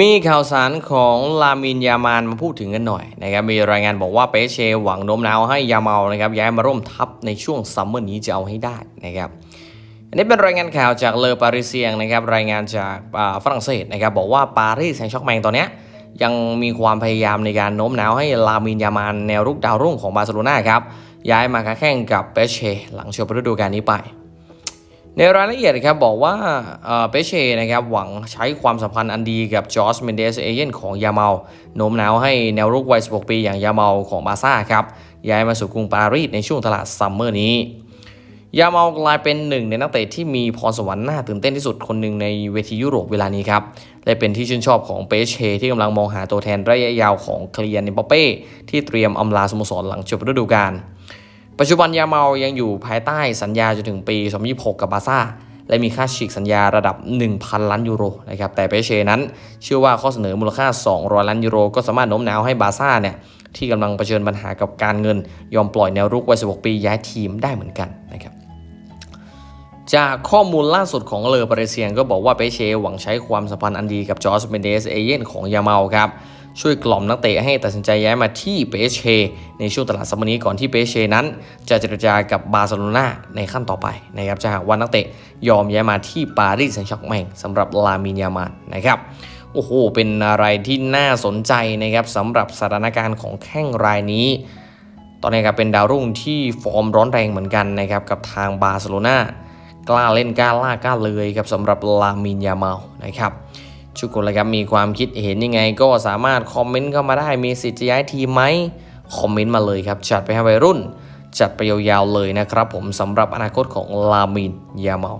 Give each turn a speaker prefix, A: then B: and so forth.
A: มีข่าวสารของลามินยามานมาพูดถึงกันหน่อยนะครับมีรายงานบอกว่าเปเชหวังโน้มน้าวให้ยาเมานะครับย้ายมาร่วมทัพในช่วงซัมเมอร์นี้จะเอาให้ได้นะครับอันนี้เป็นรายงานข่าวจากเลอปาริเซียงนะครับรายงานจากฝรั่งเศสนะครับบอกว่าปารีสแซงต์แช็อกแมงตอนนี้ยยังมีความพยายามในการโน้มน้าวให้ลามินยามานแนวรุกดาวรุ่งของบาร์เซโลนาครับย้ายมาค้าแข่งกับเปเชหลังจบฤดูกาลนี้ไป ในรายละเอียดครับบอกว่าเปเช่นะครับหวังใช้ความสัมพันธ์อันดีกับจอร์จเมนเดสเอเย่นของยาเมาโน้มน้าวให้แนวรุกวัย 16 ปีอย่างยาเมาของบาซ่าครับย้ายมาสู่กรุงปารีสในช่วงตลาดซัมเมอร์นี้ ยาเมากลายเป็นหนึ่งในนักเตะที่มีพรสวรรค์น่าตื่นเต้นที่สุดคนหนึ่งในเวทียุโรปเวลานี้ครับและเป็นที่ชื่นชอบของเปเช่ที่กำลังมองหาตัวแทนระยะยาวของเคลียนเนปเป้ที่เตรียมอำลาสโมสรหลังจบฤดูกาล ปัจจุบันยาเมายังอยู่ภายใต้สัญญาจนถึงปี 2026 กับบาซ่า และมีค่าฉีกสัญญาระดับ 1,000 ล้านยูโรนะครับแต่เปเช่นั้น เชื่อว่าข้อเสนอมูลค่า 200 ล้านยูโร ก็สามารถโน้มน้าวให้บาซ่าเนี่ยที่กำลังเผชิญปัญหากับการเงิน ยอมปล่อยแนวรุกวัย 16 ปีย้ายทีมได้เหมือนกันนะครับจากข้อมูลล่าสุดของเลอปาริเซียงก็บอกว่าเปเช่หวังใช้ความสัมพันธ์อันดีกับจอร์จเมนเดสเอเย่นของยาเมาครับ ช่วยกล่อมนักเตะให้ตัดสินใจย้ายมาที่เปเชในช่วงตลาดซัมเมอร์นี้ก่อนที่เปเช่นั้น จะเจรจากับบาร์เซโลนาในขั้นต่อไปนะครับจะหากว่านักเตะยอมย้ายมาที่ปารีสแซงต์แช็กแมงสำหรับลามินยามานนะครับโอ้โห เป็นอะไรที่น่าสนใจนะครับสำหรับสถานการณ์ของแข้งรายนี้ ตอนนี้ครับเป็นดาวรุ่งที่ฟอร์มร้อนแรงเหมือนกันนะครับกับทางบาร์เซโลนากล้าเล่นกล้าล่ากล้าเลยครับสำหรับลามินยามานะครับ ทุกคนเลยครับมีความคิดเห็นยังไง ก็สามารถคอมเมนต์เข้ามาได้มีสิทธิ์จะย้ายทีมไหมคอมเมนต์มาเลยครับจัดไปให้วัยรุ่น จัดไปยาวๆเลยนะครับผมสำหรับอนาคตของลามินยาเมา